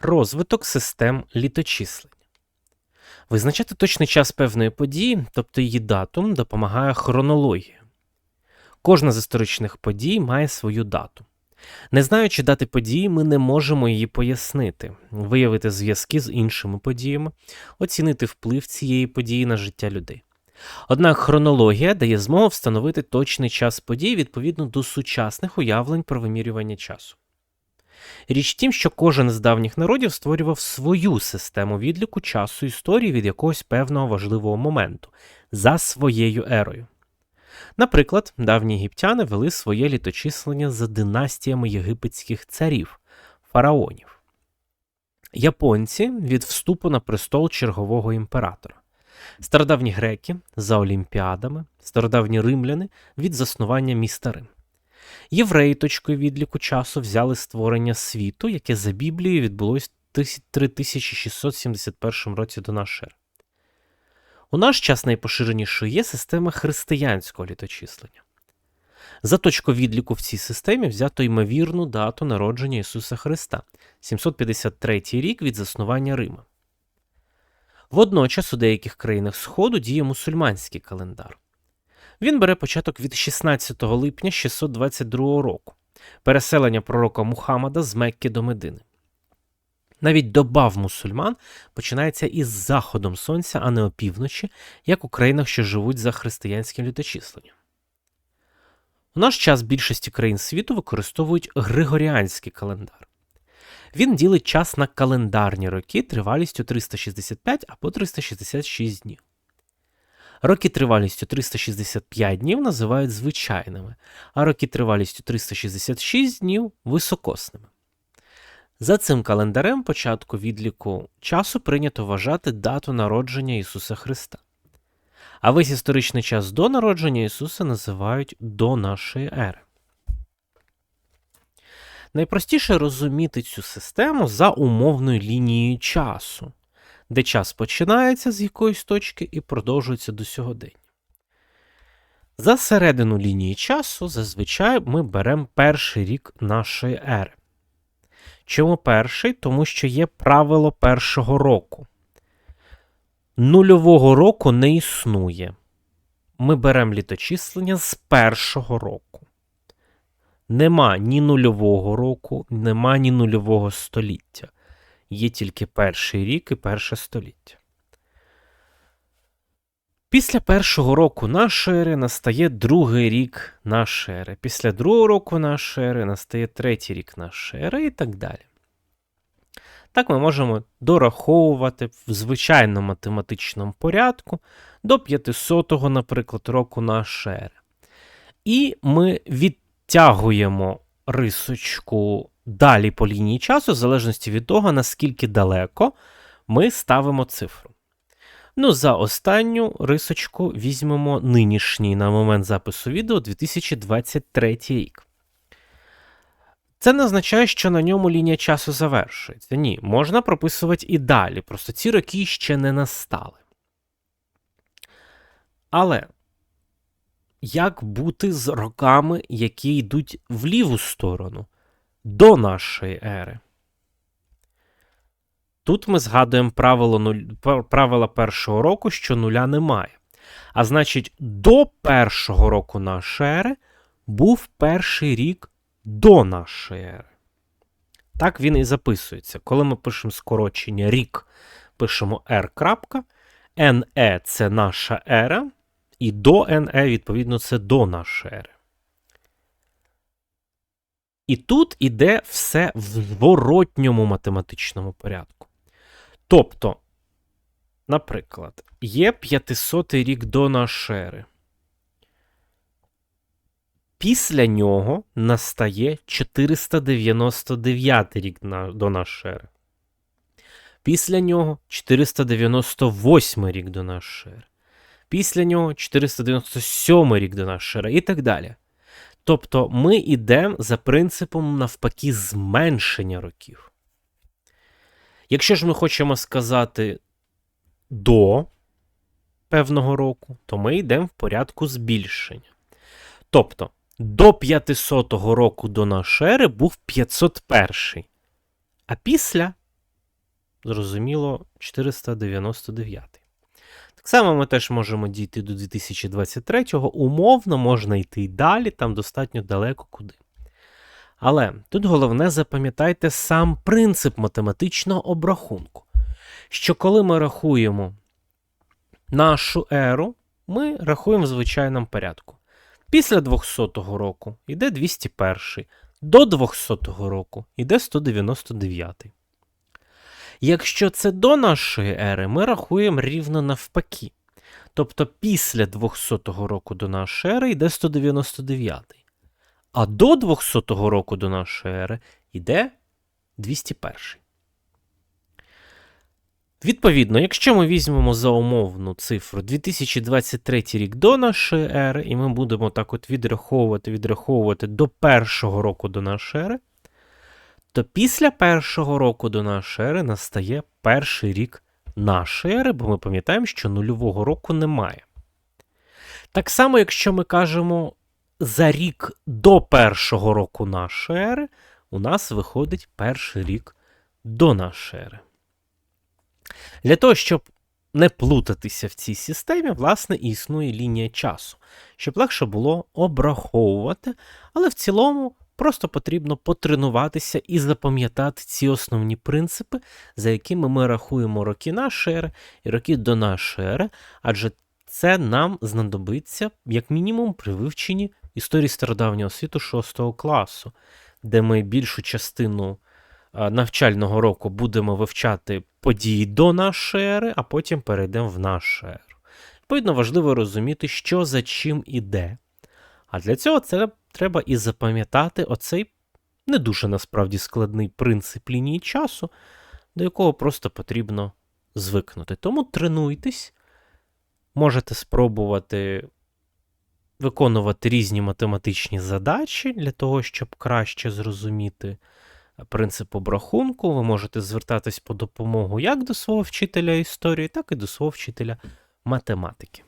розвиток систем літочислення. Визначати точний час певної події, тобто її дату, допомагає хронологія. Кожна з історичних подій має свою дату. Не знаючи дати події, ми не можемо її пояснити, виявити зв'язки з іншими подіями, оцінити вплив цієї події на життя людей. Однак хронологія дає змогу встановити точний час подій відповідно до сучасних уявлень про вимірювання часу. Річ тім, що кожен з давніх народів створював свою систему відліку часу історії від якогось певного важливого моменту за своєю ерою. Наприклад, давні єгиптяни вели своє літочислення за династіями єгипетських царів, фараонів, японці від вступу на престол чергового імператора, стародавні греки за олімпіадами, стародавні римляни від заснування міста Рим. Євреї точкою відліку часу взяли створення світу, яке за Біблією відбулось в 3671 році до нашої ери. У наш час найпоширенішою є система християнського літочислення. За точку відліку в цій системі взято ймовірну дату народження Ісуса Христа 753 рік від заснування Рима. Водночас у деяких країнах Сходу діє мусульманський календар. Він бере початок від 16 липня 622 року, переселення пророка Мухаммада з Мекки до Медини. Навіть доба в мусульман починається із заходом сонця, а не опівночі, як у країнах, що живуть за християнським літочисленням. У наш час більшості країн світу використовують Григоріанський календар. Він ділить час на календарні роки тривалістю 365 або 366 днів. Роки тривалістю 365 днів називають звичайними, а роки тривалістю 366 днів високосними. За цим календарем початку відліку часу прийнято вважати дату народження Ісуса Христа. А весь історичний час до народження Ісуса називають до нашої ери. Найпростіше розуміти цю систему за умовною лінією часу, де час починається з якоїсь точки і продовжується до сьогодення. За середину лінії часу зазвичай ми беремо перший рік нашої ери. Чому перший? Тому що є правило першого року. Нульового року не існує. Ми беремо літочислення з першого року. Нема ні нульового року, нема ні нульового століття. Є тільки перший рік і перше століття. Після першого року нашої ери настає другий рік нашої ери. Після другого року нашої ери настає третій рік нашої ери і так далі. Так ми можемо дораховувати в звичайному математичному порядку до 500-го, наприклад, року нашої ери. І ми відтягуємо рисочку далі по лінії часу, в залежності від того, наскільки далеко ми ставимо цифру. Ну, за останню рисочку візьмемо нинішній на момент запису відео 2023 рік. Це не означає, що на ньому лінія часу завершується. Ні, можна прописувати і далі, просто ці роки ще не настали. Але як бути з роками, які йдуть в ліву сторону до нашої ери? Тут ми згадуємо правило правила першого року, що нуля немає. А значить, до першого року нашої ери був перший рік до нашої ери. Так він і записується. Коли ми пишемо скорочення рік, пишемо R. NE це наша ера, і до NE, відповідно, це до нашої ери. І тут іде все в зворотньому математичному порядку. Тобто, наприклад, є 500 рік до нашої ери. Після нього настає 499 рік до нашої ери. Після нього 498 рік до нашої ери. Після нього 497 рік до нашої ери і так далі. Тобто ми йдемо за принципом навпаки зменшення років. Якщо ж ми хочемо сказати до певного року, то ми йдемо в порядку збільшення. Тобто до 500 року до нашої ери був 501. А після зрозуміло, 499. Так само ми теж можемо дійти до 2023-го. Умовно можна йти й далі, там достатньо далеко куди. Але тут головне запам'ятайте сам принцип математичного обрахунку, що коли ми рахуємо нашу еру, ми рахуємо в звичайному порядку. Після 200-го року йде 201, до 200-го року йде 199. Якщо це до нашої ери, ми рахуємо рівно навпаки. Тобто після 200-го року до нашої ери йде 199. А до 200-го року до нашої ери йде 201. Відповідно, якщо ми візьмемо за умовну цифру 2023 рік до нашої ери, і ми будемо так от відраховувати, відраховувати до першого року до нашої ери, то після першого року до нашої ери настає перший рік нашої ери, бо ми пам'ятаємо, що нульового року немає. Так само, якщо ми кажемо за рік до першого року нашої ери, у нас виходить перший рік до нашої ери. Для того, щоб не плутатися в цій системі, власне, існує лінія часу, щоб легше було обраховувати, але в цілому просто потрібно потренуватися і запам'ятати ці основні принципи, за якими ми рахуємо роки нашої ери і роки до нашої ери, адже це нам знадобиться, як мінімум, при вивченні історії стародавнього світу 6 класу, де ми більшу частину навчального року будемо вивчати події до нашої ери, а потім перейдемо в нашу еру. Відповідно, важливо розуміти, що за чим іде. А для цього це треба і запам'ятати оцей не дуже насправді складний принцип лінії часу, до якого просто потрібно звикнути. Тому тренуйтесь, можете спробувати виконувати різні математичні задачі для того, щоб краще зрозуміти принцип обрахунку. Ви можете звертатись по допомогу як до свого вчителя історії, так і до свого вчителя математики.